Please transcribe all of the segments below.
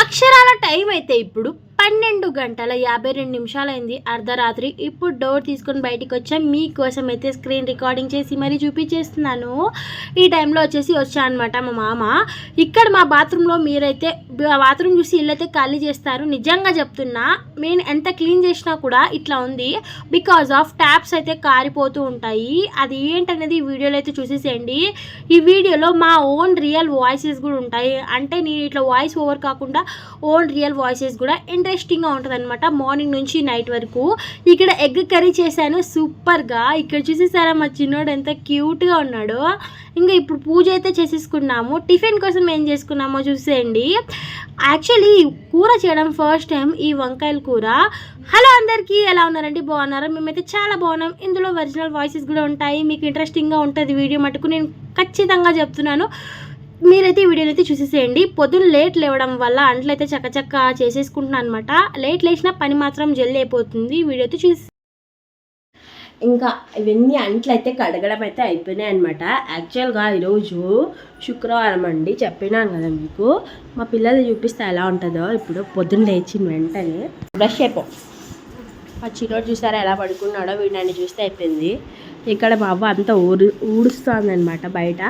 అక్షరాల టైం అయితే ఇప్పుడు పన్నెండు గంటల యాభై రెండు నిమిషాలైంది. అర్ధరాత్రి ఇప్పుడు డోర్ తీసుకొని బయటికి వచ్చాం. మీకోసం అయితే స్క్రీన్ రికార్డింగ్ చేసి మరీ చూపించేస్తున్నాను. ఈ టైంలో వచ్చేసి వచ్చా అనమాట మా మామ. ఇక్కడ మా బాత్రూంలో మీరైతే బాత్రూమ్ చూసి ఇల్లు అయితే ఖాళీ చేస్తారు. నిజంగా చెప్తున్నా నేను ఎంత క్లీన్ చేసినా కూడా ఇట్లా ఉంది. బికాజ్ ఆఫ్ ట్యాప్స్ అయితే కారిపోతూ ఉంటాయి. అది ఏంటనేది ఈ వీడియోలో అయితే చూసేసేయండి. ఈ వీడియోలో మా ఓన్ రియల్ వాయిసెస్ కూడా ఉంటాయి. అంటే నేను ఇట్లా వాయిస్ ఓవర్ కాకుండా ఓన్ రియల్ వాయిసెస్ కూడా ఇంట్రెస్టింగ్గా ఉంటుంది అనమాట మార్నింగ్ నుంచి నైట్ వరకు. ఇక్కడ ఎగ్ కర్రీ చేశాను. సూపర్గా ఇక్కడ చూసేసారా మా చిన్నోడు ఎంత క్యూట్గా ఉన్నాడో. ఇంకా ఇప్పుడు పూజ అయితే చేసేసుకున్నాము. టిఫిన్ కోసం ఏం చేసుకున్నామో చూసేయండి. యాక్చువల్లీ కూర చేయడం ఫస్ట్ టైం ఈ వంకాయల కూర. హలో అందరికీ ఎలా ఉన్నారండి? బాగున్నారా? మేమైతే చాలా బాగున్నాం. ఇందులో ఒరిజినల్ వాయిసెస్ కూడా ఉంటాయి. మీకు ఇంట్రెస్టింగ్గా ఉంటుంది వీడియో మటుకు. నేను ఖచ్చితంగా చెప్తున్నాను. మీరైతే ఈ వీడియోని అయితే చూసేసేయండి. పొద్దున్న లేట్ లేవడం వల్ల అంట్లు అయితే చక్కచక్క చేసేసుకుంటున్నాను అనమాట లేట్ లేచినా పని మాత్రం జల్లి అయిపోతుంది. వీడియో అయితే చూసి ఇంకా ఇవన్నీ అంట్లు అయితే కడగడం అయితే అయిపోయినాయి అనమాట యాక్చువల్గా ఈరోజు శుక్రవారం అండి. చెప్పినాను కదా మీకు. మా పిల్లలు చూపిస్తే ఎలా ఉంటుందో. ఇప్పుడు పొద్దున్న లేచిన వెంటనే బ్రష్ అయిపో మా చిన్నోడు చూసారా ఎలా పడుకున్నాడో? వీడిని చూస్తే అయిపోయింది. ఇక్కడ మా అవ్వ అంతా ఊరు ఊడుస్తుంది అనమాట బయట.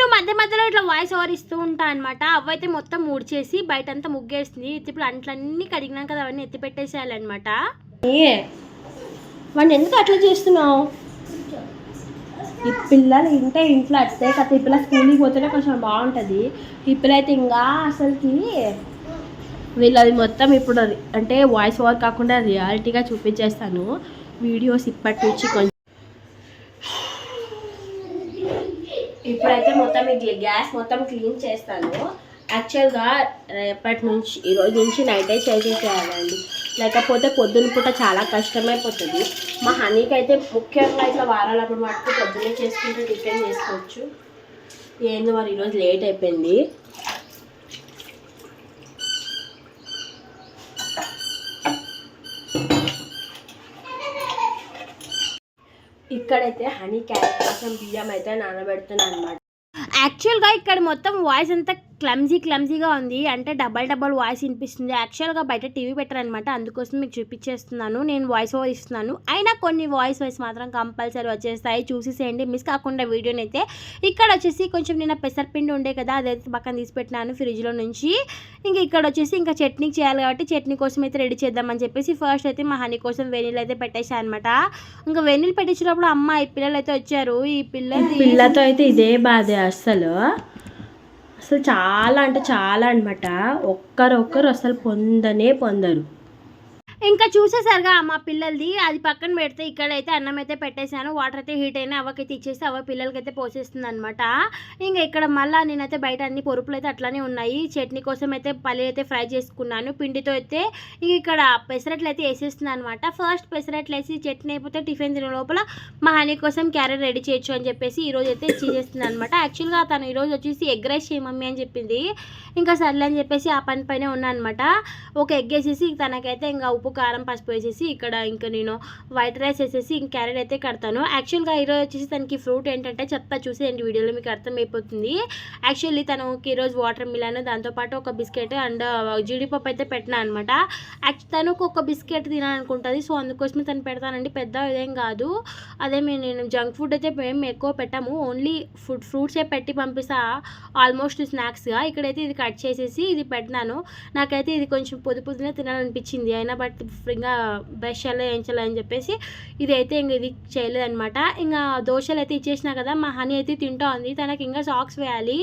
నేను మధ్య మధ్యలో ఇట్లా వాయిస్ ఓవర్ ఇస్తూ ఉంటాను అనమాట అవైతే మొత్తం ఊడ్చేసి బయట అంతా ముగ్గేస్తుంది. ఇప్పుడు అంట్లన్నీ కడిగినాక కదా అవన్నీ ఎత్తి పెట్టేసేయాలన్నమాట ఏ? వాడిని ఎందుకు అట్లా చేస్తున్నావు? ఈ పిల్లలు ఇంటే ఇంట్లో అట్టే కదా ఈ పిల్ల స్కూల్కి పోతేనే కొంచెం బాగుంటుంది. ఈ పిల్ల అయితే ఇంకా అసలుకి వీళ్ళది మొత్తం ఇప్పుడు అంటే వాయిస్ ఓవర్ కాకుండా రియాలిటీగా చూపించేస్తాను. వీడియోస్ ఇప్పటి నుంచి కొంచెం ఇప్పుడైతే మొత్తం ఈ గ్యాస్ మొత్తం క్లీన్ చేస్తాను. యాక్చువల్గా రేపటి నుంచి ఈ రోజు నుంచి నైటే చేసేసేయాలండి లేకపోతే పొద్దున పూట చాలా కష్టమైపోతుంది. మా హనీకి అయితే ముఖ్యంగా ఇట్లా వారాలప్పుడు మటుకు పొద్దున్నే చేసుకుంటే టిఫిన్ చేసుకోవచ్చు. ఏందో మరి ఈరోజు లేట్ అయిపోయింది. ఇక్కడైతే హనీ క్యారెట్ కోసం బియ్యం అయితే నానబెడుతున్నాను అనమాట యాక్చువల్గా ఇక్కడ మొత్తం వాయిస్ అంతా క్లమ్జీ క్లమ్జీగా ఉంది. అంటే డబల్ డబల్ వాయిస్ వినిపిస్తుంది. యాక్చువల్గా బయట టీవీ పెట్టారనమాట అందుకోసం మీకు చూపించేస్తున్నాను. నేను వాయిస్ ఓవర్ ఇస్తున్నాను. అయినా కొన్ని వాయిస్ వాయిస్ మాత్రం కంపల్సరీ వచ్చేస్తాయి. చూసేసేయండి. మిస్ కాకుండా వీడియోని అయితే ఇక్కడ వచ్చేసి కొంచెం నేను పెసరపిండి ఉండే కదా అదైతే పక్కన తీసి పెట్టినాను ఫ్రిడ్జ్లో నుంచి. ఇంకా ఇక్కడ వచ్చేసి ఇంకా చట్నీ చేయాలి కాబట్టి చట్నీ కోసం అయితే రెడీ చేద్దామని చెప్పేసి ఫస్ట్ అయితే మా హనీ కోసం వెనీలు అయితే పెట్టేశాను అనమాట ఇంకా వెనీలు పెట్టించినప్పుడు అమ్మ ఈ పిల్లలు అయితే వచ్చారు. ఈ పిల్లలు పిల్లతో అయితే ఇదే బాధే అసలు. అసలు చాలా అంటే చాలా అనమాట ఒక్కరొక్కరు అసలు పొందనే పొందరు. ఇంకా చూసేసరిగా మా పిల్లలది. అది పక్కన పెడితే ఇక్కడైతే అన్నం అయితే పెట్టేశాను. వాటర్ అయితే హీట్ అయినా అవకైతే ఇచ్చేసి అవ్వ పిల్లలకైతే పోసేస్తుంది అనమాట ఇంకా ఇక్కడ మళ్ళీ నేనైతే బయట అన్ని పొరుపులు అయితే అట్లానే ఉన్నాయి. చట్నీ కోసం అయితే పల్లి అయితే ఫ్రై చేసుకున్నాను. పిండితో అయితే ఇంక ఇక్కడ పెసరట్లు అయితే వేసేస్తున్నాను అనమాట ఫస్ట్ పెసరట్లు వేసి చట్నీ అయిపోతే టిఫిన్ తినే లోపల మా హనీ కోసం క్యారెట్ రెడీ చేయొచ్చు అని చెప్పేసి ఈరోజు అయితే చేసేస్తుంది అనమాట యాక్చువల్గా తను ఈరోజు వచ్చేసి ఎగ్ రైస్ చేయమమ్మీ అని చెప్పింది. ఇంకా సర్లే అని చెప్పేసి ఆ పని పైన ఉన్నా అనమాట ఒక ఎగ్ వేసేసి తనకైతే ఇంకా ఉప్పు కారం పసుపు వేసేసి ఇక్కడ ఇంకా నేను వైట్ రైస్ వేసేసి ఇంక క్యారెట్ అయితే కడతాను. యాక్చువల్గా ఈరోజు వచ్చేసి తనకి ఫ్రూట్ ఏంటంటే చెప్తా చూసేయండి వీడియోలో మీకు అర్థమైపోతుంది. యాక్చువల్లీ తనకి ఈరోజు వాటర్ మిలాన్ దాంతోపాటు ఒక బిస్కెట్ అండ్ జీడిపప్పు అయితే పెట్టినా అనమాట యాక్చువల్ తనకు ఒక బిస్కెట్ తినాలనుకుంటుంది సో అందుకోసమే తను పెడతానండి. పెద్ద ఇదేం కాదు. అదే మేము నేను జంక్ ఫుడ్ అయితే మేము ఎక్కువ పెట్టాము. ఓన్లీ ఫుడ్ ఫ్రూట్సే పెట్టి పంపిస్తా ఆల్మోస్ట్ స్నాక్స్గా ఇక్కడైతే ఇది కట్ చేసేసి ఇది పెట్టినాను. నాకైతే ఇది కొంచెం పొద్దు పొద్దునే తినాలనిపించింది. అయినా బట్ ఇంకా బ్రష్ చేయాలి వేయించాలని అని చెప్పేసి ఇది అయితే ఇంక ఇది చేయలేదనమాట ఇంకా దోశలు అయితే ఇచ్చేసినా కదా మా హనీ అయితే తింటా ఉంది తనకి ఇంకా సాక్స్ వేయాలి.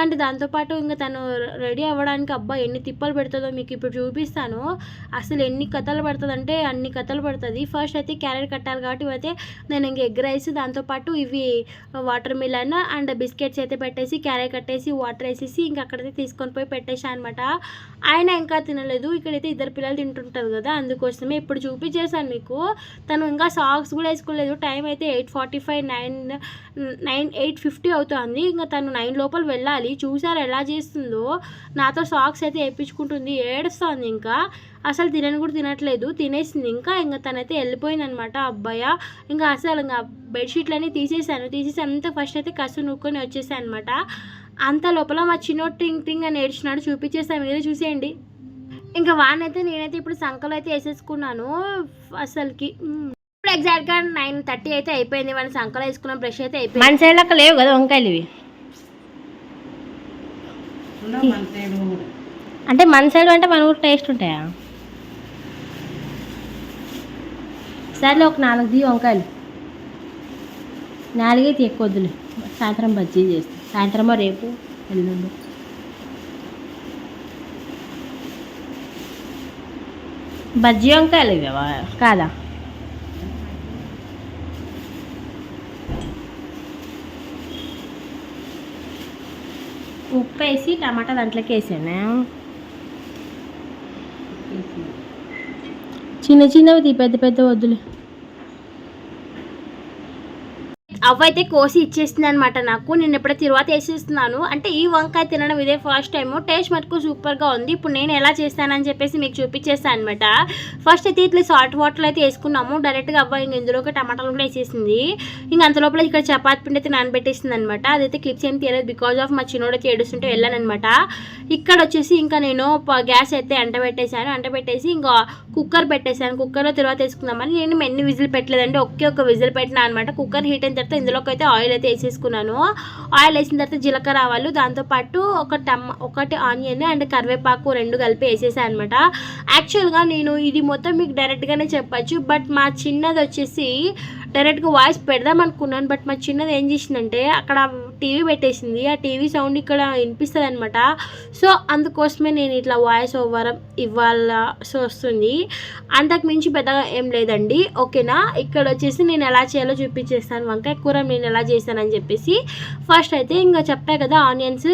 అండ్ దాంతోపాటు ఇంకా తను రెడీ అవ్వడానికి అబ్బా ఎన్ని తిప్పలు పెడుతుందో మీకు ఇప్పుడు చూపిస్తాను. అసలు ఎన్ని కథలు పడుతుందంటే అన్ని కథలు పడుతుంది. ఫస్ట్ అయితే క్యారెట్ కట్టాలి కాబట్టి అయితే నేను ఇంక ఎగ్ రైస్ దాంతోపాటు ఇవి వాటర్ మిలన్ అండ్ బిస్కెట్స్ అయితే పెట్టేసి క్యారెట్ కట్టేసి వాటర్ వేసేసి ఇంకా అక్కడైతే తీసుకొని పోయి పెట్టేసా అనమాట ఆయన ఇంకా తినలేదు. ఇక్కడైతే ఇద్దరు పిల్లలు తింటుంటారు కదా అందుకోసమే ఇప్పుడు చూపించేశాను మీకు. తను ఇంకా సాక్స్ కూడా వేసుకోలేదు. టైం అయితే eight forty five nine nine eight fifty అవుతుంది. ఇంకా తను నైన్ లోపల వెళ్ళాలి. చూసారు ఎలా చేస్తుందో. నాతో సాక్స్ అయితే వేయించుకుంటుంది. ఏడుస్తుంది ఇంకా. అసలు తినని కూడా తినట్లేదు. తినేసింది ఇంకా. ఇంకా తనైతే వెళ్ళిపోయింది అనమాట అబ్బాయ. ఇంకా అసలు ఇంకా బెడ్షీట్లన్నీ తీసేసాను తీసేసి అంతా ఫస్ట్ అయితే కసు నూక్కొని వచ్చేసాను అనమాట. అంత లోపల మా చిన్న టింగ్ టింగ్ అని ఏడ్చినాడు. చూపించేసాను మీరే చూసేయండి. ఇంకా వానైతే నేనైతే ఇప్పుడు సంకలో అయితే వేసేసుకున్నాను అసలుకి. ఇప్పుడు ఎగ్జాక్ట్గా నైన్ థర్టీ అయితే అయిపోయింది. వాడిని సంకలో వేసుకున్న బ్రష్ అయితే అయిపోయింది. మన సైడ్ లెక్క లేవు కదా వంకాయలు ఇవి అంటే మన సైడ్ అంటే మన ఊరు టేస్ట్ ఉంటాయా? సరేలే ఒక నాలుగు ది వంకాయలు. నాలుగైతే ఎక్కువ వద్దులే. సాయంత్రం బజ్జీ చేస్తాం. సాయంత్రమో రేపు ఎల్లుండి. బజ్జీ వంకాయలు ఇవా కాదా? ఉప్పు వేసి టమాటా దాంట్లోకి వేసాను? చిన్న చిన్నవి పెద్ద పెద్ద వద్దులే. అవ్వ అయితే కోసి ఇచ్చేసింది అనమాట నాకు. నేను ఎప్పుడో తిరువాత వేసేస్తున్నాను. అంటే ఈ వంకాయ తినడం ఇదే ఫస్ట్ టైం టేస్ట్ మటుకు సూపర్గా ఉంది. ఇప్పుడు నేను ఎలా చేస్తానని చెప్పేసి మీకు చూపించేస్తాను అనమాట ఫస్ట్ అయితే ఇట్లా సాల్ట్ వాటర్ అయితే వేసుకున్నాము. డైరెక్ట్గా అవ్వ ఇంక ఇందులోకి టమాటాలు కూడా వేసేసింది. ఇంక అంత లోపల ఇక్కడ చపాతి పిండి అయితే నానబెట్టేసింది అనమాట అదైతే క్లిప్స్ ఏం తీయలేదు బికాజ్ ఆఫ్ మా చిన్నోడైతే ఏడుస్తుంటే వెళ్ళానమాట అనమాట ఇక్కడ వచ్చేసి ఇంకా నేను గ్యాస్ అయితే అంటబెట్టేశాను అంటబెట్టేసి ఇంకా కుక్కర్ పెట్టేశాను. కుక్కర్లో తర్వాత వేసుకుందామని నేను ఎన్ని విజిల్ పెట్టలేదంటే ఒకే ఒక విజిల్ పెట్టినా అనమాట కుక్కర్ హీట్ అయిన తర్వాత ఇందులోకి అయితే ఆయిల్ అయితే వేసేసుకున్నాను. ఆయిల్ వేసిన తర్వాత జీలకర్ర ఆవాలు దాంతోపాటు ఒక టమ్ ఒకటి ఆనియన్ అండ్ కరివేపాకు రెండు కలిపి వేసేసాను అనమాట యాక్చువల్గా నేను ఇది మొత్తం మీకు డైరెక్ట్గానే చెప్పచ్చు బట్ మా చిన్నది వచ్చేసి డైరెక్ట్గా వాయిస్ పెడదాం అనుకున్నాను బట్ మా చిన్నది ఏం చేసిందంటే అక్కడ టీవీ పెట్టేసింది. ఆ టీవీ సౌండ్ ఇక్కడ వినిపిస్తుంది అనమాట సో అందుకోసమే నేను ఇట్లా వాయిస్ ఓవర్ ఇవ్వాల్సి వస్తుంది. అంతకు మించి పెద్దగా ఏం లేదండి. ఓకేనా? ఇక్కడ వచ్చేసి నేను ఎలా చేయాలో చూపించేస్తాను. వంకాయ కూర నేను ఎలా చేశానని చెప్పేసి. ఫస్ట్ అయితే ఇంకా చెప్పా కదా ఆనియన్స్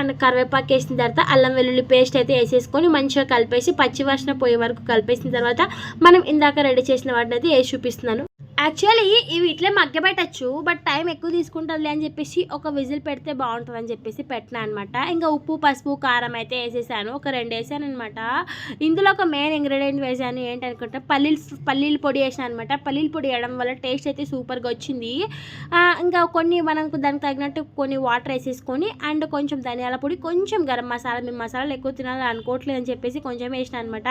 అండ్ కరివేపాకు వేసిన తర్వాత అల్లం వెల్లుల్లి పేస్ట్ అయితే వేసేసుకొని మంచిగా కలిపేసి పచ్చివాసన పోయే వరకు కలిపేసిన తర్వాత మనం ఇందాక రెడీ చేసిన వాటిని అయితే వేసి చూపిస్తున్నాను. యాక్చువల్లీ ఇవి ఇట్లే మగ్గబెట్టచ్చు బట్ టైం ఎక్కువ తీసుకుంటుంది అని చెప్పేసి ఒక విజిల్ పెడితే బాగుంటుంది అని చెప్పేసి పెట్టినా అనమాట ఇంకా ఉప్పు పసుపు కారం అయితే వేసేసాను. ఒక రెండు వేసాను అనమాట ఇందులో ఒక మెయిన్ ఇంగ్రీడియంట్ వేసాను. ఏంటనుకుంటే పల్లీలు పల్లీల పొడి వేసాను అనమాట పల్లీల పొడి వేయడం వల్ల టేస్ట్ అయితే సూపర్గా వచ్చింది. ఇంకా కొన్ని మనకు దానికి తగినట్టు కొన్ని వాటర్ వేసేసుకొని అండ్ కొంచెం ధనియాల పొడి కొంచెం గరం మసాలా మేము మసాలాలు ఎక్కువ తినాలి అనుకోవట్లేదు అని చెప్పేసి కొంచెం వేసిన అనమాట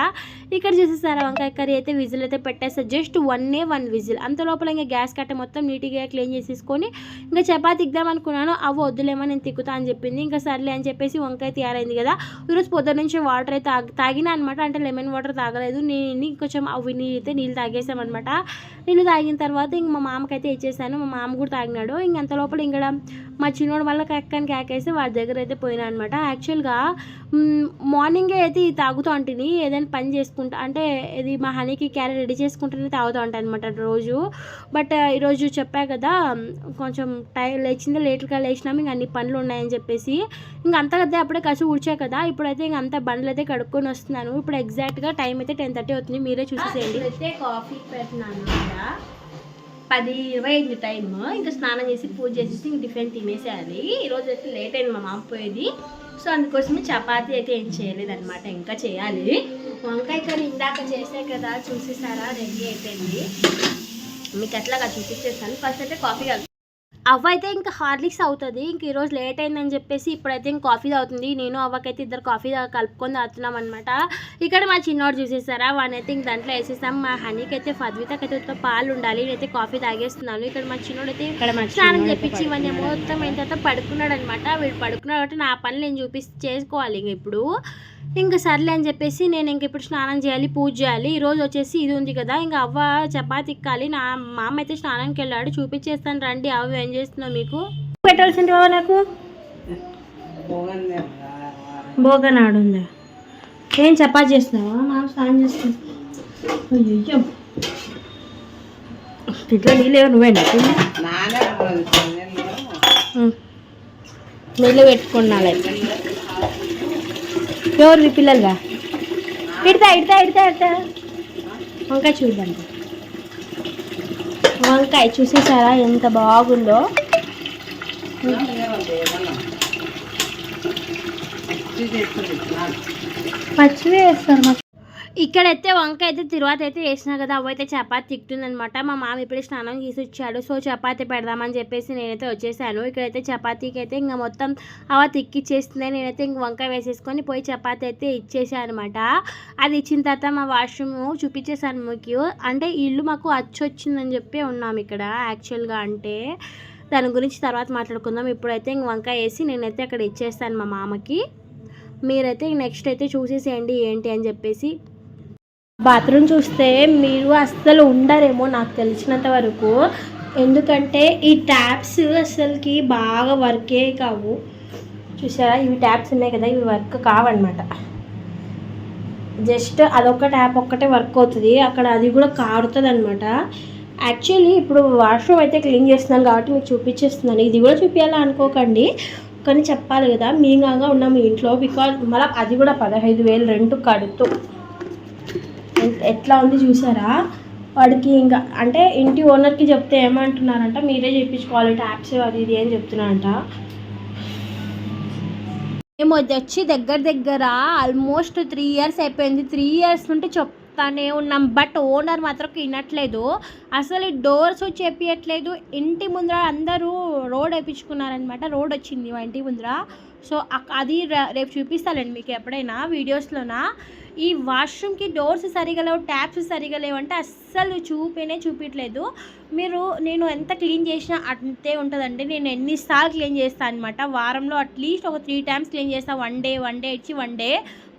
ఇక్కడ చూసేసారా వంకాయ కర్రీ అయితే విజిల్ అయితే పెట్టేస్తా. Just one a one whistle. అంత లోపల ఇంకా గ్యాస్ కట్ట మొత్తం నీట్గా క్లీన్ చేసేసుకొని ఇంకా చపాతి ఇద్దాం అనుకున్నాను. అవి వద్దులేమో నేను తిక్కుతా అని చెప్పింది. ఇంకా సర్లే అని చెప్పేసి వంకాయ తయారైంది కదా. ఈరోజు పొద్దున్న నుంచి వాటర్ అయితే తాగి తాగినా అనమాట అంటే లెమన్ వాటర్ తాగలేదు. నేను కొంచెం అవి నీళ్ళు అయితే నీళ్ళు తాగేసామన్నమాట నీళ్ళు తాగిన తర్వాత ఇంక మా మామకైతే ఇచ్చేసాను. మా మామ కూడా తాగినాడు. ఇంక అంత లోపల ఇంకా మా చిన్నోడు వల్ల కక్కని కేకేసి వాడి దగ్గర అయితే పోయినా అనమాట యాక్చువల్గా మార్నింగే అయితే ఇది తాగుతూ ఉంటుంది ఏదైనా పని చేసుకుంటా అంటే ఇది మా హనీకి క్యారెట్ రెడీ చేసుకుంటేనే తాగుతూ ఉంటాను అనమాట రోజు. బట్ ఈరోజు చెప్పా కదా కొంచెం టైం లేచింది లేట్గా లేచినాము ఇంక అన్ని పనులు ఉన్నాయని చెప్పేసి. ఇంక అంతా అప్పుడే కసి ఊడ్చా కదా ఇప్పుడైతే ఇంక అంత బండ్లు అయితే కడుక్కొని వస్తున్నాను. ఇప్పుడు ఎగ్జాక్ట్గా టైం అయితే టెన్ థర్టీ అవుతుంది మీరే చూసేసేయండి. అయితే కాఫీ పెట్టినాను పది ఇరవై అయింది టైం ఇంకా స్నానం చేసి పూజ చేసేసి ఇంక టిఫిన్ తినేసేయాలి. ఈరోజు అయితే లేట్ అయింది మా మామ పోయేది. సో అందుకోసమే చపాతీ అయితే ఏం చేయలేదన్నమాట ఇంకా చేయాలి. వంకాయ కర్రీ ఇందాక చేసే కదా చూసేసారా? రెడీ అయిపోయింది. మీకు ఎట్లాగా చూపించేస్తాను. ఫస్ట్ అయితే కాఫీ కాదు అవ్వ అయితే ఇంకా హార్లిక్స్ అవుతుంది ఇంక ఈరోజు లేట్ అయిందని చెప్పేసి ఇప్పుడైతే ఇంక కాఫీ తాగుతుంది. నేను అవ్వకైతే ఇద్దరు కాఫీ కలుపుకొని తాగుతున్నాం అనమాట ఇక్కడ మా చిన్నోడు చూసేసారా? వానైతే ఇంక దాంట్లో వేసేసాం. మా హనీకి అయితే ఫద్వితకి అయితే పాలు ఉండాలి. నేనైతే కాఫీ తాగేస్తున్నాను. ఇక్కడ మా చిన్నోడు అయితే స్నానం చెప్పించి ఇవన్నీ మొత్తం అయిన తర్వాత పడుకున్నాడు అనమాట వీడు పడుకున్నాడు కాబట్టి నా పని నేను చూపి చేసుకోవాలి ఇంక ఇప్పుడు. ఇంకా సర్లే అని చెప్పేసి నేను ఇంక ఇప్పుడు స్నానం చేయాలి పూజ చేయాలి. ఈ రోజు వచ్చేసి ఇది ఉంది కదా ఇంకా అవ్వ చపాతి ఎక్కాలి నా మా అమ్మ అయితే స్నానానికి వెళ్ళాడు చూపించేస్తాను రండి అవ్వ ఏం చేస్తున్నావు మీకు. పెట్టాల్సింది బావ నాకు. భోగన్ ఆడుందా ఏం చపాతి చేస్తున్నావా? మా అమ్మ స్నానం చేస్తున్నా ఇట్లా నీళ్ళు నువ్వేండి నీళ్ళు పెట్టుకున్నాలే. ఎవరు మీ పిల్లలుగా ఇడతా ఇడతా ఇడతా ఇడతా. వంకాయ చూద్దాం. వంకాయ చూసేసారా? ఎంత బాగుందో. పచ్చివే వేస్తారు మాకు. ఇక్కడైతే వంకాయ అయితే తిరువాత అయితే వేసినా కదా అవైతే చపాతి తిక్తుందనమాట మా మామ ఇప్పుడే స్నానం చేసి వచ్చాడు సో చపాతి పెడదామని చెప్పేసి నేనైతే వచ్చేసాను. ఇక్కడైతే చపాతీకి అయితే ఇంకా మొత్తం అవ తిక్కిచ్చేస్తుంది నేనైతే ఇంక వంకాయ వేసేసుకొని పోయి చపాతి అయితే ఇచ్చేసాను అనమాట అది ఇచ్చిన తర్వాత మా వాష్రూమ్ చూపించేసాను మీకు. అంటే ఇల్లు మాకు అచ్చొచ్చిందని చెప్పి ఉన్నాం ఇక్కడ యాక్చువల్గా అంటే. దాని గురించి తర్వాత మాట్లాడుకుందాం. ఇప్పుడైతే ఇంక వంకాయ వేసి నేనైతే అక్కడ ఇచ్చేస్తాను మా మామకి. మీరైతే నెక్స్ట్ అయితే చూసేసేయండి ఏంటి అని చెప్పేసి. బాత్రూమ్ చూస్తే మీరు అస్సలు ఉండరేమో నాకు తెలిసినంత వరకు. ఎందుకంటే ఈ ట్యాప్స్ అసలుకి బాగా వర్కే కావు. చూసారా? ఇవి ట్యాప్స్ ఉన్నాయి కదా ఇవి వర్క్ కావన్నమాట. జస్ట్ అదొక ట్యాప్ ఒక్కటే వర్క్ అవుతుంది. అక్కడ అది కూడా కారుతుంది అనమాట యాక్చువల్లీ ఇప్పుడు వాష్రూమ్ అయితే క్లీన్ చేస్తున్నాను కాబట్టి మీకు చూపించేస్తున్నాను. ఇది కూడా చూపించాలా అనుకోకండి. కానీ చెప్పాలి కదా మీగాగా ఉన్నాము ఇంట్లో. బికాజ్ మళ్ళీ అది కూడా పదహైదు వేలు రెంట్ కడుతూ. ఎట్లా ఉంది చూసారా? వాడికి ఇంకా అంటే ఇంటి ఓనర్కి చెప్తే ఏమంటున్నారంట మీరే చేయించుకోవాలి ట్యాప్స్ అది ఇది అని చెప్తున్నారంట. మేము వచ్చి దగ్గర దగ్గర ఆల్మోస్ట్ త్రీ ఇయర్స్ అయిపోయింది. త్రీ ఇయర్స్ నుండి చెప్తానే ఉన్నాం బట్ ఓనర్ మాత్రం వినట్లేదు. అసలు ఈ డోర్స్ చెప్పియట్లేదు ఇంటి ముందర అందరూ రోడ్ వేయించుకున్నారనమాట రోడ్ వచ్చింది మా ఇంటి ముందర. సో అది రేపు చూపిస్తానండి మీకు ఎప్పుడైనా వీడియోస్లోనా. ఈ వాష్రూమ్కి డోర్స్ సరిగా లేవు ట్యాప్స్ సరిగా లేవు అంటే అస్సలు చూపేనే చూపించలేదు మీరు నేను ఎంత క్లీన్ చేసినా అంతే ఉంటుందండి. నేను ఎన్నిసార్లు క్లీన్ చేస్తాను అనమాట వారంలో అట్లీస్ట్ ఒక త్రీ టైమ్స్ క్లీన్ చేస్తాను వన్ డే వన్ డే ఇచ్చి వన్ డే.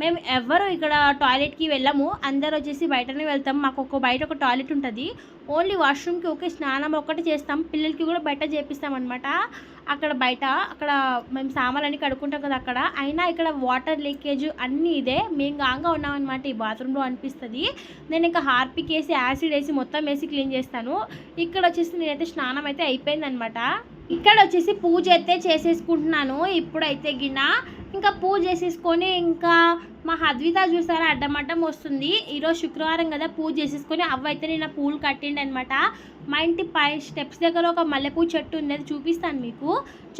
మేము ఎవరు ఇక్కడ టాయిలెట్కి వెళ్ళము. అందరు వచ్చేసి బయటనే వెళ్తాం. మాకు ఒక బయట ఒక టాయిలెట్ ఉంటుంది. ఓన్లీ వాష్రూమ్కి ఒకే స్నానం ఒకటి చేస్తాం. పిల్లలకి కూడా బయట చేపిస్తాం అనమాట అక్కడ బయట అక్కడ మేము సామాన్లన్నీ కడుక్కుంటాం కదా అక్కడ. అయినా ఇక్కడ వాటర్ లీకేజ్ అన్నీ ఇదే. మేము గాంగా ఉన్నామన్నమాట ఈ బాత్రూంలో అనిపిస్తుంది. నేను ఇంకా హార్పిక్ వేసి యాసిడ్ వేసి మొత్తం వేసి క్లీన్ చేస్తాను. ఇక్కడ వచ్చేసి నేనైతే స్నానం అయితే అయిపోయిందనమాట ఇక్కడ వచ్చేసి పూజ అయితే చేసేసుకుంటున్నాను. ఇప్పుడైతే గిన. ఇంకా పూజ చేసేసుకొని ఇంకా మా హద్విత చూసారా అడ్డమడ్డం వస్తుంది. ఈరోజు శుక్రవారం కదా పూజ చేసేసుకొని అవ్వ అయితే నేను పూలు కట్టిండి అనమాట మా ఇంటి పై స్టెప్స్ దగ్గర ఒక మల్లెపూ చెట్టు ఉంది అది చూపిస్తాను మీకు.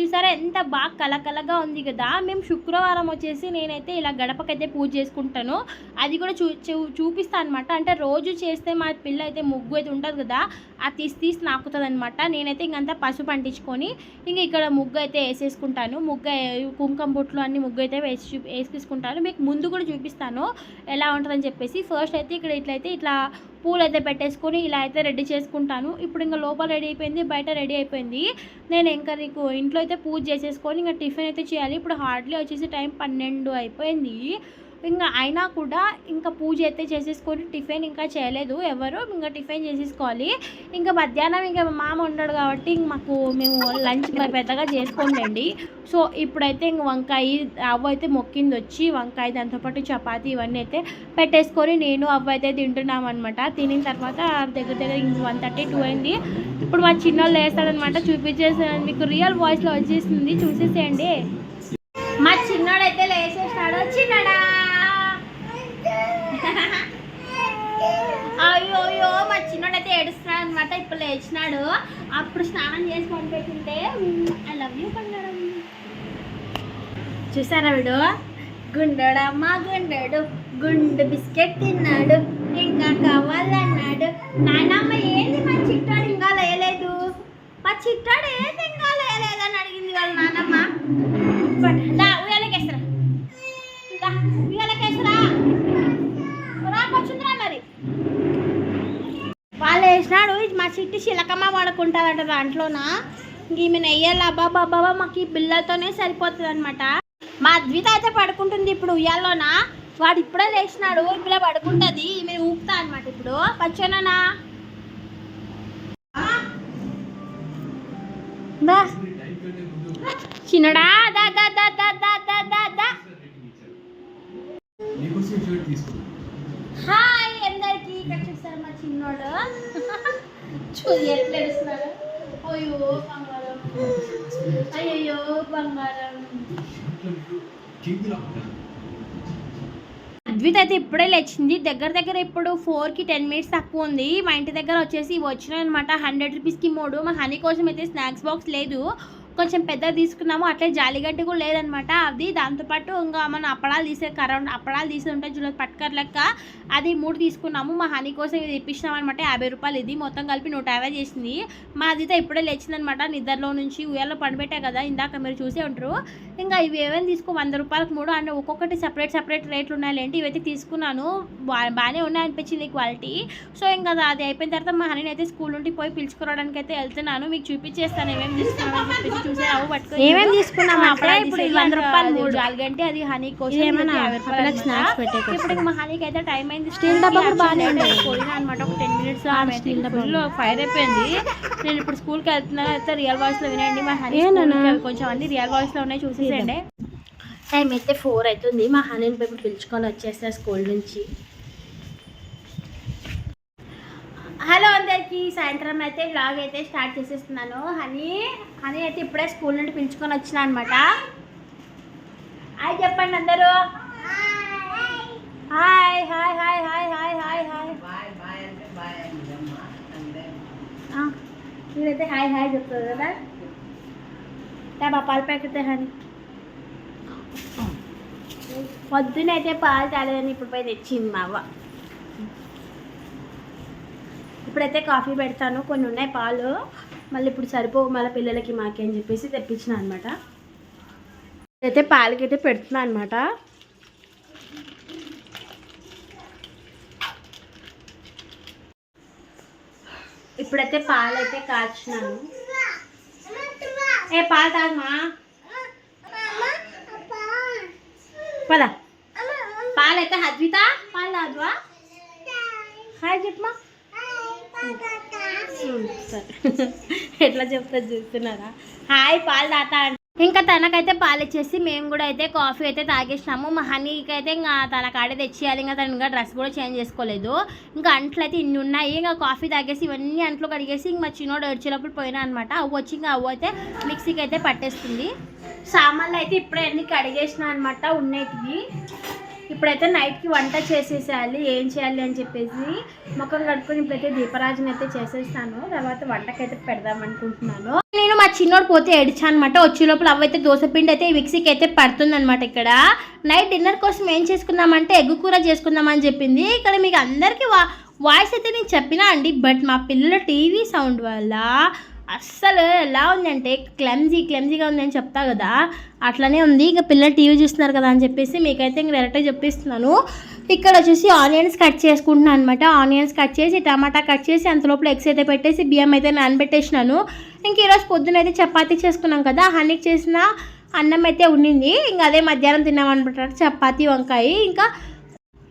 చూసారా ఎంత బాగా కలకలగా ఉంది కదా. మేము శుక్రవారం వచ్చేసి నేనైతే ఇలా గడపకైతే పూజ చేసుకుంటాను. అది కూడా చూ చూ- చూపిస్తాను అనమాట అంటే రోజు చేస్తే మా పిల్ల అయితే ముగ్గు అయితే ఉంటుంది కదా. అది తీసి తీసి నాకుతుంది అనమాట నేనైతే ఇంకంతా పసుపు అంటించుకొని ఇంక ఇక్కడ ముగ్గు అయితే వేసేసుకుంటాను. ముగ్గు కుంకుమ బొట్లు అన్ని ముగ్గు అయితే వేసి చూ- వేసేసుకుంటాను. మీకు ముందు కూడా చూపిస్తాను. ఎలా ఉంటుందని చెప్పేసి ఫస్ట్ అయితే ఇక్కడ ఇట్లయితే ఇట్లా పూలు అయితే పెట్టేసుకొని ఇలా అయితే రెడీ చేసుకుంటాను. ఇప్పుడు ఇంకా లోపల రెడీ అయిపోయింది బయట రెడీ అయిపోయింది. నేను ఇంకా నీకు ఇంట్లో అయితే పూజ చేసేసుకొని ఇంకా టిఫిన్ అయితే చేయాలి. ఇప్పుడు హార్డ్లీ వచ్చేసి టైం పన్నెండు అయిపోయింది. ఇంకా అయినా కూడా ఇంకా పూజ అయితే చేసేసుకొని టిఫిన్ ఇంకా చేయలేదు ఎవరు ఇంకా టిఫిన్ చేసేసుకోవాలి. ఇంకా మధ్యాహ్నం ఇంకా మామ ఉండడు కాబట్టి ఇంక మాకు మేము లంచ్ పెద్దగా చేసుకోండి సో ఇప్పుడైతే ఇంక వంకాయ అవ్వ అయితే మొక్కింది వచ్చి వంకాయ దాంతోపాటు చపాతి ఇవన్నీ అయితే పెట్టేసుకొని నేను అవ్వ అయితే తింటున్నాం అనమాట తినిన తర్వాత దగ్గర దగ్గర ఇంక వన్ థర్టీ టూ అయింది. ఇప్పుడు మా చిన్నోళ్ళు వేస్తాడనమాట చూపించేసాను మీకు రియల్ వాయిస్లో వచ్చేసింది చూసేసేయండి. మా చిన్నోడైతే లేచేస్తాడు. చిన్నడా! అయ్యో అయ్యో మా చిన్నోడైతే ఏడుస్తున్నాడు అనమాట ఇప్పుడు లేచినాడు. అప్పుడు స్నానం చేసి పంపెట్టుంటే ఐ లవ్ యూ పండడం చూసారా వీడు? గుండెడమ్మ గుండెడు. గుండు బిస్కెట్ తిన్నాడు. ఇంకా కావాలన్నాడు. నాయనమ్మ ఏంది మా చిట్టాడు ఇంకా లేయలేదు? మా చిట్టాడు ఏంది ఇంకా లేయలేదు? అని అడిగింది వాళ్ళ నానమ్మ బట్ దా ఉయ్యాలకేసరా దా ఉయ్యాలకేసరా రాకొచ్చుందిరా మరి వాళ్ళు వేసినాడు ఇది మా చిట్టి చిలకమ్మ పడుకుంటుందంట దాంట్లోన? ఈమె నెయ్యాలి అబ్బా బాబా మాకు ఈ బిల్లతోనే సరిపోతుంది అనమాట మా అద్విత అయితే పడుకుంటుంది ఇప్పుడు ఉయ్యాల్లోన? వాడు ఇప్పుడే లేచినాడు ఇప్పుడు పడుకుంటుంది ఈమె ఊపుతా అనమాట ఇప్పుడు. పచ్చోనా చిన్నడా దా దా దా దా దా దా దా దా. హాయ్ అందరికి. ఇక్కడ చూస్తారు మా చిన్నోడు. ఎట్లా అయ్యో బంగారం బంగారం అద్విత్ అయితే ఇప్పుడే లేచింది. దగ్గర దగ్గర ఇప్పుడు ఫోర్కి టెన్ మినిట్స్ తక్కువ ఉంది. మా ఇంటి దగ్గర వచ్చేసి వచ్చినాయి అనమాట హండ్రెడ్ రూపీస్కి మూడు. మా హనీ కోసం అయితే స్నాక్స్ బాక్స్ లేదు. కొంచెం పెద్ద తీసుకున్నాము అట్లే జాలిగడ్డ కూడా లేదనమాట. అది దాంతోపాటు ఇంకా మన అప్పడాలు తీసే కరౌండ్ అప్పడాలు తీసే ఉంటాయి చూడ పట్టుకర్ లెక్క. అది మూడు తీసుకున్నాము మా హనీ కోసం ఇది ఇప్పించినాం అనమాట. యాభై రూపాయలు ఇది మొత్తం కలిపి నూట యాభై చేసింది. మా అదితో ఇప్పుడే లేచిందనమాట నిద్రలో నుంచి ఉయ్యాలో పండబెట్టా కదా ఇందాక మీరు చూసే ఉంటారు ఇంకా ఇవి ఏమైనా తీసుకో వంద రూపాయలకు మూడు అంటే ఒక్కొక్కటి సపరేట్ సపరేట్ రేట్లు ఉన్నాయండి ఇవైతే తీసుకున్నాను. బాగానే ఉన్నాయి అనిపించింది క్వాలిటీ. సో ఇంకా అది అయిపోయిన తర్వాత మా హనీని అయితే స్కూల్ నుండి పోయి పిలుచుకోవడానికి అయితే వెళ్తున్నాను. మీకు చూపించేస్తాను ఏమేమి తీసుకున్నాను ఏమేమి తీసుకున్నాము అప్పుడే ఇప్పుడు వంద రూపాయలు మూడు. జాలిగంటే అది హనీ కోసం. స్నాక్స్ పెట్టేకొచ్చు. ఇప్పుడు మా హనీకి అయితే టైం అయింది. స్టీల్ డబ్బా కూడా బాగానే. పోయినా అనమాట ఒక టెన్ మినిట్స్ స్టీల్ డబ్బా. ఫుల్ ఫైర్ అయిపోయింది. నేను ఇప్పుడు స్కూల్కి వెళ్తున్నాను అయితే రియల్ వాయిస్లో వినండి. మా హనీ కొంచెం అన్ని రియల్ వాయిస్లో ఉన్నాయి చూసేసండి టైం అయితే ఫోర్ అవుతుంది. మా హనీని పేపు పిలుచుకొని వచ్చేస్తా స్కూల్ నుంచి. హలో అందరికి సాయంత్రం అయితే బ్లాగ్ అయితే స్టార్ట్ చేసేస్తున్నాను. హనీ హనీ అయితే ఇప్పుడే స్కూల్ నుండి పిలుచుకొని వచ్చిన అనమాట హాయ్ చెప్పండి అందరూ. Hi hi hi hi hi hi hi. ఆ, మీరైతే హాయ్ హాయ్ చెప్తారు కదా. మా పాలు ప్యాకెట్ హనీ. పొద్దునైతే పాలు తాలేదని ఇప్పుడు పోయి తెచ్చింది మా అవ్వ. ఇప్పుడైతే కాఫీ పెడతాను. కొన్ని ఉన్నాయి పాలు. మళ్ళీ ఇప్పుడు సరిపో మళ్ళీ పిల్లలకి మాకే అని చెప్పేసి తెప్పించిన అనమాట అయితే పాలకైతే పెడుతున్నా అనమాట ఇప్పుడైతే పాలు అయితే ఏ పాలు తాగమా పద. పాలైతే హద్విత పాలు తాగువా? హాయ్ చెప్పమా ఎట్లా చెప్తా చూస్తున్నారా? హాయ్ పాలు తాత ఇంకా తనకైతే పాలు ఇచ్చేసి మేము కూడా అయితే కాఫీ అయితే తాగేసినాము. మా హనీకి అయితే ఇంకా తన కాడే తెచ్చేయాలి. ఇంకా తను ఇంకా డ్రెస్ కూడా చేంజ్ చేసుకోలేదు. ఇంకా అంట్లు అయితే ఇన్ని ఉన్నాయి. ఇంకా కాఫీ తాగేసి ఇవన్నీ అంట్లు కడిగేసి ఇంక మా చిన్నోడు ఏడ్చేటప్పుడు పోయినా అనమాట అవ్వ వచ్చి ఇంకా అవ్వ అయితే మిక్సీకి అయితే పట్టేస్తుంది. సామాన్లు అయితే ఇప్పుడే అన్ని కడిగేసిన అనమాట ఉన్నటివి ఇప్పుడైతే నైట్కి వంట చేసేసేయాలి ఏం చేయాలి అని చెప్పేసి ముఖం కడుక్కొని ఇప్పుడైతే దీపరాజుని అయితే చేసేస్తాను. తర్వాత వంటకైతే పెడదాం అనుకుంటున్నాను. నేను మా చిన్నోడు పోతే ఏడిచాను అనమాట వచ్చే లోపల అవైతే దోశపిండి అయితే మిక్సీకి అయితే పడుతుంది అనమాట ఇక్కడ. నైట్ డిన్నర్ కోసం ఏం చేసుకుందామంటే ఎగ్గు కూర చేసుకుందామని చెప్పింది. ఇక్కడ మీకు అందరికీ వా వాయిస్ అయితే నేను చెప్పినా అండి. బట్ మా పిల్లల టీవీ సౌండ్ వల్ల అస్సలు ఎలా ఉందంటే క్లెమ్జీ క్లెమ్జీగా ఉందని చెప్తా కదా. అట్లనే ఉంది. ఇంకా పిల్లలు టీవీ చూస్తున్నారు కదా అని చెప్పేసి మీకైతే ఇంక డైరెక్ట్గా చెప్పిస్తున్నాను. ఇక్కడ వచ్చేసి ఆనియన్స్ కట్ చేసుకుంటున్నాను అనమాట ఆనియన్స్ కట్ చేసి టమాటా కట్ చేసి అంత లోపల ఎగ్స్ అయితే పెట్టేసి బియ్యం అయితే నానబెట్టేసినాను. ఇంక ఈరోజు పొద్దున అయితే చపాతీ చేసుకున్నాం కదా. హనీకి చేసిన అన్నం అయితే ఉండింది. ఇంకా అదే మధ్యాహ్నం తిన్నామనమాట చపాతీ వంకాయ ఇంకా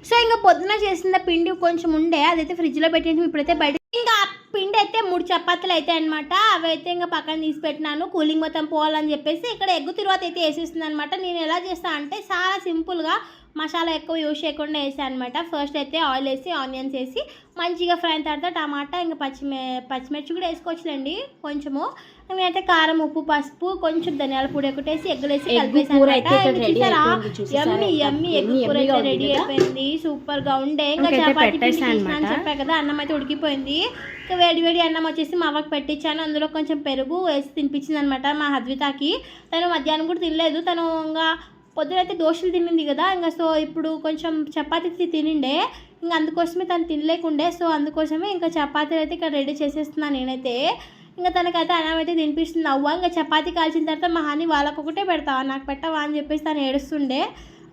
సో ఇంకా పొద్దున చేసిన పిండి కొంచెం ఉండే. అదైతే ఫ్రిడ్జ్లో పెట్టేసి ఇప్పుడైతే బయట ఇంకా పిండి అయితే మూడు చపాతీలు అయితే అనమాట అవి అయితే ఇంకా పక్కన తీసి పెట్టినాను. కూలింగ్ మొత్తం పోవాలని చెప్పేసి ఇక్కడ ఎగ్గు తిరువాత అయితే వేసేస్తుంది అనమాట నేను ఎలా చేస్తాను అంటే చాలా సింపుల్గా మసాలా ఎక్కువ యూజ్ చేయకుండా వేసాను అనమాట ఫస్ట్ అయితే ఆయిల్ వేసి ఆనియన్స్ వేసి మంచిగా ఫ్రై అయిన తర్వాత టమాటా ఇంకా పచ్చిమి పచ్చిమిర్చి కూడా వేసుకోవచ్చులేండి కొంచెము. నేనైతే కారం ఉప్పు పసుపు కొంచెం ధనియాల పొడి ఒకటి వేసి ఎగ్గులు వేసి ఎగ్గు కలిపేసాను ఎగ్గు యమ్మీ కూర అయితే రెడీ? అయిపోయింది. సూపర్గా ఉండే. ఇంకా చపాతీ అని. చెప్పా కదా అన్నం అయితే ఉడికిపోయింది. ఇంకా వేడి వేడి అన్నం వచ్చేసి మా అవ్వకి పెట్టించాను. అందులో కొంచెం పెరుగు వేసి తినిపించింది అనమాట మా హద్వితాకి. తను మధ్యాహ్నం కూడా తినలేదు. తను ఇంకా పొద్దునైతే దోశలు తినింది కదా ఇంకా సో ఇప్పుడు కొంచెం చపాతీ తినిండే ఇంకా అందుకోసమే తను తినలేకుండే సో అందుకోసమే ఇంకా చపాతీలు అయితే ఇక్కడ రెడీ చేసేస్తున్నాను నేనైతే. ఇంకా తనకైతే అన్నం అయితే తినిపిస్తుంది. అవ్వ ఇంకా చపాతీ కాల్చిన తర్వాత మా హాని వాళ్ళకొకటే పెడతావా నాకు పెట్టవా అని చెప్పేసి తను ఏడుస్తుండే.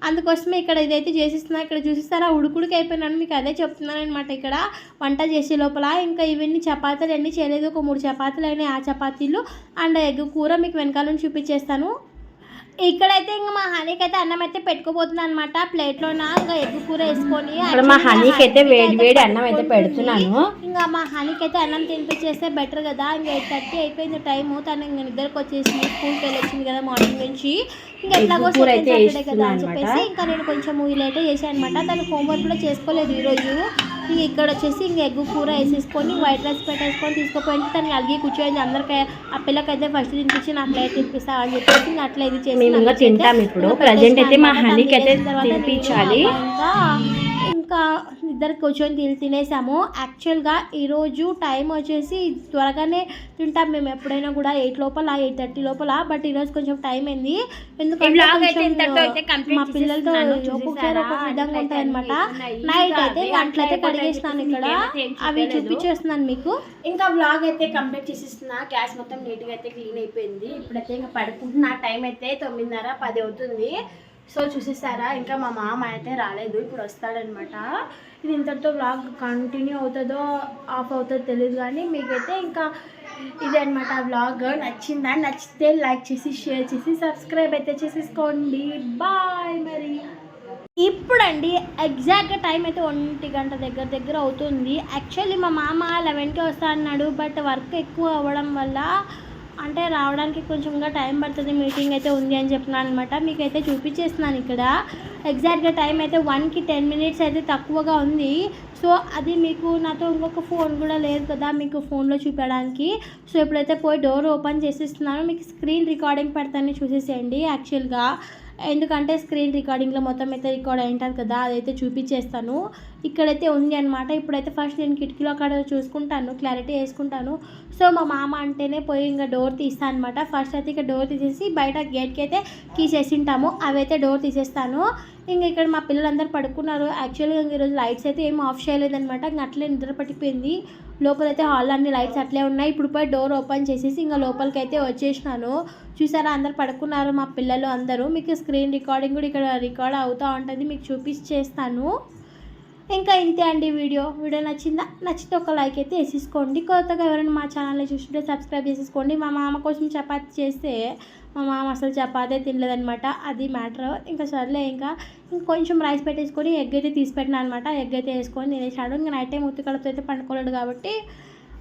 అందుకోసమే ఇక్కడ ఇదైతే చేసిస్తున్నా. ఇక్కడ చూసిస్తారా ఉడుకుడికి అయిపోయినాను మీకు అదే చెప్తున్నాను అనమాట ఇక్కడ. వంట చేసే లోపల ఇంకా ఇవన్నీ చపాతీలు అన్నీ చేయలేదు. ఒక మూడు చపాతీలు అయినాయి ఆ చపాతీలు. అండ్ ఎగ్ కూర మీకు వెనకాల నుంచి చూపించేస్తాను. ఇక్కడైతే ఇంకా మా హనీకి అయితే అన్నం అయితే పెట్టుకోబోతున్నాను అనమాట ప్లేట్లో ఇంకా ఎగ్ కూర వేసుకొని మా హనీకి అయితే వేడి వేడి అన్నం అయితే. పెడుతున్నాను. ఇంకా మా హనీకి అయితే అన్నం తినిపించేస్తే బెటర్ కదా. ఇంకా ఎయిట్ థర్టీ అయిపోయింది టైము. తను ఇంకా నిద్రకు వచ్చేసింది. స్కూల్కి వెళ్ళొచ్చింది కదా మార్నింగ్ నుంచి. ఇంకా ఎట్లాగో సెకండ్ సాటర్డే కదా అని చెప్పేసి. ఇంకా నేను కొంచెం లేటే చేశాను అనమాట దాని హోంవర్క్ కూడా చేసుకోలేదు ఈరోజు ఇంక ఇక్కడ వచ్చేసి ఇంక ఎగ్ కూర వేసేసుకొని వైట్ రైస్ పెట్టేసుకొని తీసుకుపోయి తను అలిగి కూర్చోయింది అందరికీ ఆ పిల్లకైతే ఫస్ట్ తినిపించి నాకు ప్లేట్ తినిపిస్తా అని చెప్పేసి అట్లా ఇది చేసి తింటాం ఇప్పుడు. Present అయితే మా. హనీకి అయితే తినిపించాలి. ఇంకా ఇంకా ఇద్దరు కూర్చొని తిని తినేసాము. యాక్చువల్గా ఈరోజు టైం వచ్చేసి త్వరగానే తింటాం మేము ఎప్పుడైనా కూడా ఎయిట్ లోపల ఎయిట్ థర్టీ లోపల బట్ ఈరోజు కొంచెం టైం అయింది. ఎందుకంటే అయితే అయితే మా పిల్లలతో. ఒక్కొక్కసారి ఒక్కొక్క? విధంగా ఉంటాయి అనమాట నైట్ అయితే అట్లా కడిగేసినాను ఇక్కడ. అవి. చూపించేస్తున్నాను మీకు. ఇంకా వ్లాగ్ అయితే కంప్లీట్ చేసేస్తున్నా. గ్యాస్ మొత్తం నీట్గా అయితే క్లీన్ అయిపోయింది. ఇప్పుడైతే ఇంకా పడుకుంటున్నా. టైం అయితే తొమ్మిదిన్నర పది అవుతుంది. సో చూసేసారా? ఇంకా మా మామ అయితే రాలేదు. ఇప్పుడు వస్తాడనమాట. ఇది ఇంతటితో వ్లాగ్ కంటిన్యూ అవుతుందో ఆఫ్ అవుతుందో తెలియదు కానీ మీకైతే ఇంకా ఇదే అనమాట వ్లాగ్ నచ్చిందా? నచ్చితే లైక్ చేసి షేర్ చేసి సబ్స్క్రైబ్ అయితే చేసేసుకోండి. బాయ్ మరి. ఇప్పుడండి ఎగ్జాక్ట్గా టైం అయితే ఒంటి గంట దగ్గర దగ్గర అవుతుంది. యాక్చువల్లీ మా మామ లెవెన్కే వస్తా అన్నాడు బట్ వర్క్ ఎక్కువ అవ్వడం వల్ల అంటే రావడానికి కొంచెంగా టైం పడుతుంది మీటింగ్ అయితే ఉంది అని చెప్తున్నాను అనమాట మీకైతే చూపించేస్తున్నాను ఇక్కడ. ఎగ్జాక్ట్గా టైం అయితే వన్కి టెన్ మినిట్స్ అయితే తక్కువగా ఉంది. సో అది మీకు నాతో ఇంకొక ఫోన్ కూడా లేదు కదా మీకు ఫోన్లో చూపించడానికి. సో ఇప్పుడైతే పోయి డోర్ ఓపెన్ చేసిస్తున్నాను. మీకు స్క్రీన్ రికార్డింగ్ పెడతాను చూసేసేయండి యాక్చువల్గా ఎందుకంటే స్క్రీన్ రికార్డింగ్లో మొత్తం అయితే రికార్డ్ అయి ఉంటుంది కదా అదైతే చూపించేస్తాను. ఇక్కడైతే ఉంది అనమాట ఇప్పుడైతే ఫస్ట్ నేను కిటికీలో అక్కడ చూసుకుంటాను క్లారిటీ వేసుకుంటాను. సో మా మామ అంటేనే పోయి ఇంకా డోర్ తీస్తాను అనమాట ఫస్ట్ అయితే ఇక్కడ డోర్ తీసేసి బయట గేట్కి అయితే కీస్ వేసింటాము అవి అయితే డోర్ తీసేస్తాను. ఇంకా ఇక్కడ మా పిల్లలందరూ పడుకున్నారు. యాక్చువల్గా ఈరోజు లైట్స్ అయితే ఏం ఆఫ్ చేయలేదనమాట ఇంకా అట్లే నిద్ర పట్టిపోయింది. లోపలైతే హాల్ అన్ని లైట్స్ అట్లే ఉన్నాయి. ఇప్పుడు పోయి డోర్ ఓపెన్ చేసేసి ఇంకా లోపలికి అయితే వచ్చేసినాను. చూసారా? అందరు పడుకున్నారు మా పిల్లలు అందరూ. మీకు స్క్రీన్ రికార్డింగ్ కూడా ఇక్కడ రికార్డ్ అవుతూ ఉంటుంది. మీకు చూపించేస్తాను ఇంకా ఇంతే అండి వీడియో. వీడియో నచ్చిందా? నచ్చితే ఒక లైక్ అయితే వేసేసుకోండి. కొత్తగా ఎవరైనా మా ఛానల్ని చూస్తుంటే సబ్స్క్రైబ్ చేసేసుకోండి. మా మామ కోసం చపాతి చేస్తే మా మామ అసలు చపాతే తినలేదనమాట అది మ్యాటర్. ఇంకా సర్లే ఇంకా ఇంకొంచెం రైస్ పెట్టేసుకొని ఎగ్ అయితే తీసి పెట్టినా అనమాట ఎగ్ అయితే వేసుకొని తినేసాడు. ఇంకా నైట్ టైం ఉత్తి కడుపుతో అయితే పండుకోలేడు కాబట్టి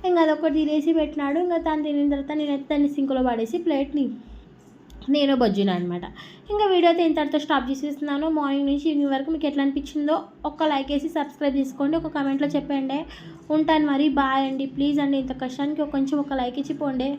ఇంకా అదొకటి తినేసి పెట్టినాడు. ఇంకా తను తినిన తర్వాత నేనైతే దాన్ని సింకులో పడేసి ప్లేట్ని నేను బొజ్జున అనమాట ఇంకా వీడియో అయితే ఇంతటితో స్టాప్ చేసేస్తున్నాను. మార్నింగ్ నుంచి ఈవినింగ్ వరకు మీకు ఎట్లా అనిపించిందో ఒక్క లైక్ వేసి సబ్స్క్రైబ్ చేసుకోండి. ఒక కమెంట్లో చెప్పండి. ఉంటాను మరి. బాయ్ అండి. ప్లీజ్ అండి. ఇంత కష్టానికి ఒక కొంచెం ఒక లైక్ ఇచ్చి పోండి.